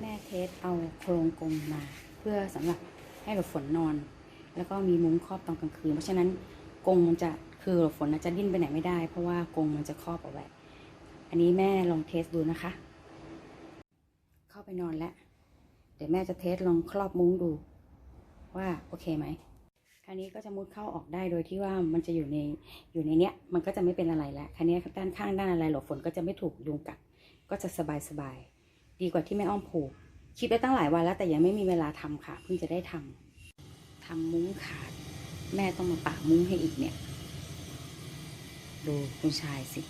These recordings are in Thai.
แม่เทสเอาโครงกลมมา เพื่อสำหรับให้หลบฝนนอน แล้วก็มีมุ้งครอบตอนกลางคืน เพราะฉะนั้นกรงมันจะคือหลบฝนนะจะดิ้นไปไหนไม่ได้ เพราะว่ากรงมันจะครอบเอาไว้อันนี้แม่ลองเทสดูนะคะ เข้าไปนอนแล้ว เดี๋ยวแม่จะเทสลองครอบมุ้งดู ว่าโอเคไหมคราวนี้ก็จะมุดเข้าออกได้โดยที่ว่ามันจะอยู่ในอยู่ในเนี้ย มันก็จะไม่เป็นอะไรแล้วคราวนี้ด้านข้างด้านอะไรหลบฝนก็จะไม่ถูกยุงกัดก็จะสบายสบาย ดีกว่าที่แม่อ้อมผูก คิดไปตั้งหลายวันแล้วแต่ยังไม่มีเวลาทำค่ะ เพิ่งจะได้ทำทำมุ้งขาด แม่ต้องมาปะมุ้งให้อีกเนี่ย ดูคุณชายสิ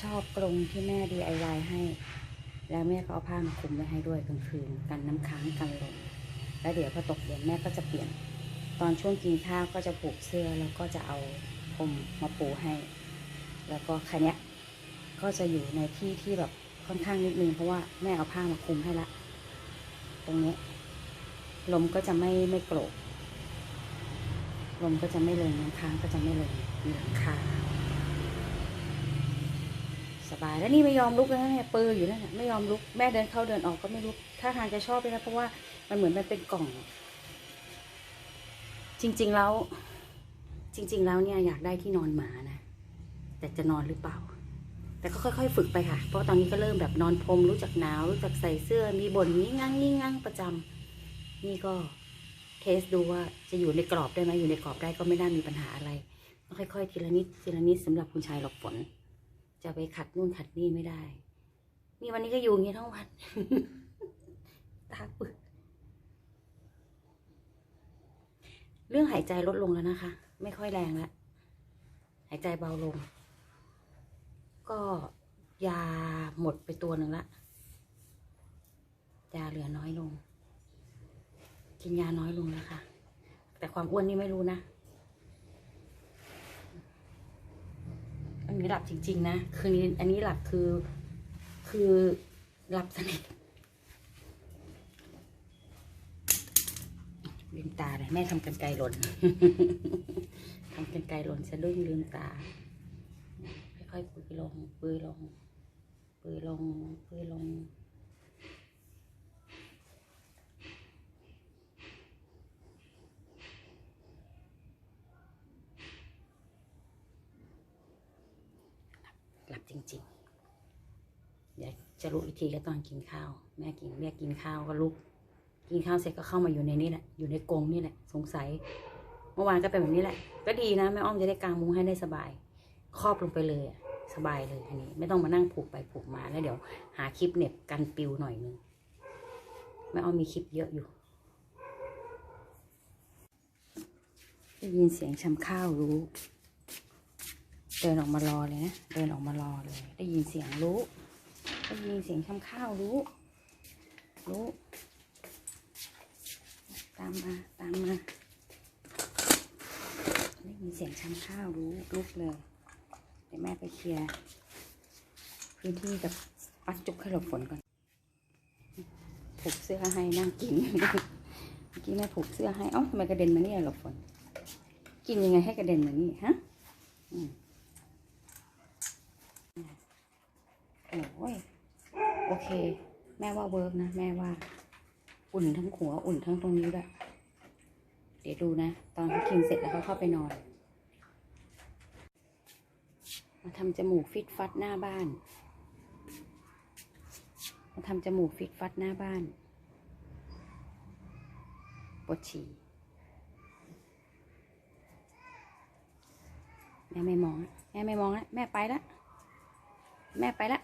ชอบกรงที่แม่ DIY ให้ แล้วแม่ก็เอาผ้ามาคลุมไว้ให้ด้วยกลางคืนกันน้ำค้างกันลมแล้วเดี๋ยวพอตกเย็นแม่ก็จะเปลี่ยน ตอนช่วงกินข้าวก็จะผูกเสื้อแล้วก็จะเอาพรมมาปูให้ แล้วก็คันนี้ย ก็จะอยู่ในที่ที่แบบค่อนข้างนิดนึงเพราะว่าแม่เอาผ้ามาคลุมให้ละ ตรงนี้ ลมก็จะไม่ไม่โกรกลมก็จะไม่ลงน้ำค้างก็จะไม่ลงมีหลังคาสบายแล้วนี่ไม่ยอมลุกเลยนะเนี่ยปืออยู่นั่นน่ะไม่ยอมลุกแม่เดินเข้าเดินออกก็ไม่ลุกถ้าทางจะชอบเลยนะเพราะว่ามันเหมือนมันเป็นกล่อง จริง ๆแล้ว จริง ๆ แล้วเนี่ยอยากได้ที่นอนหมานะแต่จะนอนหรือเปล่า แต่ก็ค่อย ๆ ฝึกไปค่ะ เพราะตอนนี้ก็เริ่มแบบนอนพรมรู้จักหนาวรู้จักใส่เสื้อมีบ่นงี้งั่งงี้งั่งประจำนี่ก็เทสดูว่าจะอยู่ในกรอบได้ไหมอยู่ในกรอบได้ก็ไม่น่ามีปัญหาอะไรต้องค่อยๆ ทีละนิดทีละนิดสำหรับคุณชายหลบฝน จะไปขัดนู่นขัดนี่ไม่ได้ นี่วันนี้ก็อยู่อย่างนี้ทั้งวันตาปึกเรื่องหายใจลดลงแล้วนะคะ ไม่ค่อยแรงแล้วหายใจเบาลง ก็ยาหมดไปตัวหนึ่งละยาเหลือน้อยลง กินยาน้อยลงแล้วค่ะ แต่ความอ้วนนี่ไม่รู้นะอันนี้หลับจริง ๆ นะคืนนี้อันนี้หลับคือคือหลับสนิทลืมตาเลยแม่ทำกันไกลหล่นทำกันไกลหล่นสะดุ้งลืมตา อยๆปุยลงปุยลงปุยลงปุยลง หลับจริงๆ เดี๋ยวจะรู้อีกทีก็ตอนกินข้าว แม่กินแม่กินข้าวก็ลุก กินข้าวเสร็จก็เข้ามาอยู่ในนี้แหละ อยู่ในกรงนี่แหละ สงสัย เมื่อวานก็เป็นแบบนี้แหละ ก็ดีนะแม่อ้อมจะได้กางมุ้งให้ได้สบาย ครอบลงไปเลยอะ สบายเลยอันนี้ ไม่ต้องมานั่งผูกไปผูกมาแล้วเดี๋ยว หาคลิปเน็บกันปิวหน่อยนึงแม่อ้อมมีคลิปเยอะอยู่ได้ยินเสียงชำข้าวรู้ เดินออกมารอเลยนะเดินออกมารอเลย ได้ยินเสียงรู้ ได้ยินเสียงชำข้าวรู้ รู้ ตามมาตามมาได้ยินเสียงชำข้าวรู้ลุกเลย เดี๋ยวแม่ไปเคลียร์พื้นที่กับปัดจุกให้หลบฝนก่อน ผูกเสื้อให้นั่งกินเมื่อกี้แม่ผูกเสื้อให้ เอ้าทำไมกระเด็นมาเนี่ยหลบฝน กินยังไงให้กระเด็นมานี่ฮะโอ้ยโอเค แม่ว่าเวิร์กนะ แม่ว่า อุ่นทั้งหัว อุ่นทั้งตรงนี้ด้วย เดี๋ยวดูนะ ตอนเขากินเสร็จแล้วเขาเข้าไปนอน มาทำจมูกฟิตฟัดหน้าบ้าน มาทำจมูกฟิตฟัดหน้าบ้านปวดฉี่แม่ไม่มองอะแม่ไม่มองแล้วแม่ไปละแม่ไปละ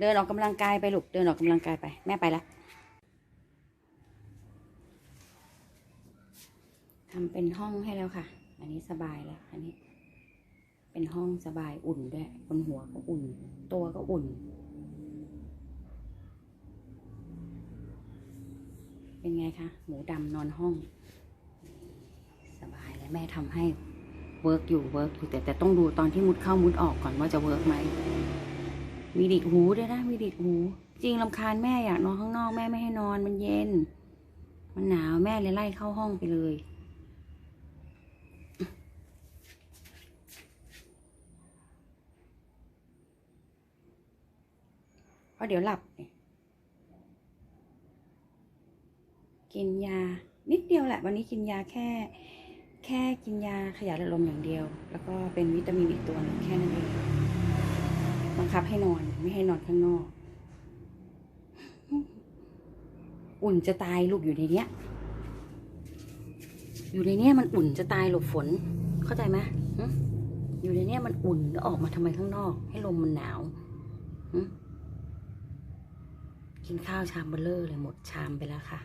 เดินออกกำลังกายไปลูกเดินออกกำลังกายไป แม่ไปละทำเป็นห้องให้แล้วค่ะ อันนี้สบายแล้วอันนี้ เป็นห้องสบายอุ่นด้วยบนหัวก็อุ่น ตัวก็อุ่น เป็นไงคะ หมูดำนอนห้อง สบายแล้วแม่ทำให้เวิร์กอยู่เวิร์กอยู่แต่แต่ต้องดูตอนที่มุดเข้ามุดออกก่อนว่าจะเวิร์กไหมมีดิดหูด้วยนะมีดิดหู จริงลำคาญแม่อยากนอนข้างนอกแม่ไม่ให้นอนมันเย็น มันหนาวแม่เลยไล่เข้าห้องไปเลย ราะเดี๋ยวหลับ กินยานิดเดียวแหละ วันนี้กินยาแค่ แค่กินยาขยายหลอดลมอย่างเดียว แล้วก็เป็นวิตามินอีกตัวหนึงแค่นั้นเองบังคับให้นอนไม่ให้นอนข้างนอก อุ่นจะตายลูกอยู่ในเนี้ย อยู่ในเนี้ยมันอุ่นจะตายหลบฝน เข้าใจไหมอยู่ในเนี้ยมันอุ่นแล้วออกมาทำไมข้างนอก ให้ลมมันหนาวหึ กินข้าวชามเบลเลอร์เลยหมดชามไปแล้วค่ะ